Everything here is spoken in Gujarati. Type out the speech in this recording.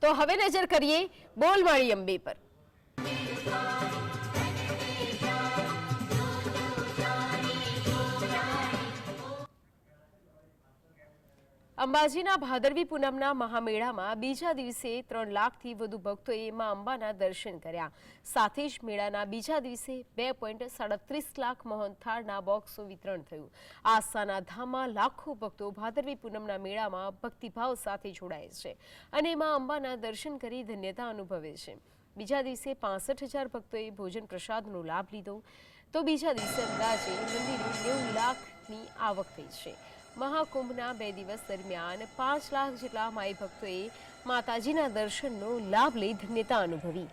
તો હવે નજર કરીએ બોલવાળી અંબે પર. અંબાજીના ભાદરવી પૂનમના મહામેળામાં બીજા દિવસે ત્રણ લાખથી વધુ ભક્તોએ મા અંબાના દર્શન કર્યા. સાથે જ મેળાના બીજા દિવસે બે પોઈન્ટ સાડત્રીસ લાખ મોહનથાળના બોક્સનું વિતરણ થયું. આસ્થાના ધામમાં લાખો ભક્તો ભાદરવી પૂનમના મેળામાં ભક્તિભાવ સાથે જોડાય છે અને મા અંબાના દર્શન કરી ધન્યતા અનુભવે છે. બીજા દિવસે પાસઠ હજાર ભક્તોએ ભોજન પ્રસાદનો લાભ લીધો. તો બીજા દિવસે અંદાજે મંદિરે નેવું લાખની આવક થઈ છે. મહાકુંભના બે દિવસ દરમિયાન પાંચ લાખ જેટલા માઈ ભક્તોએ માતાજીના દર્શનનો લાભ લઈ ધન્યતા અનુભવી.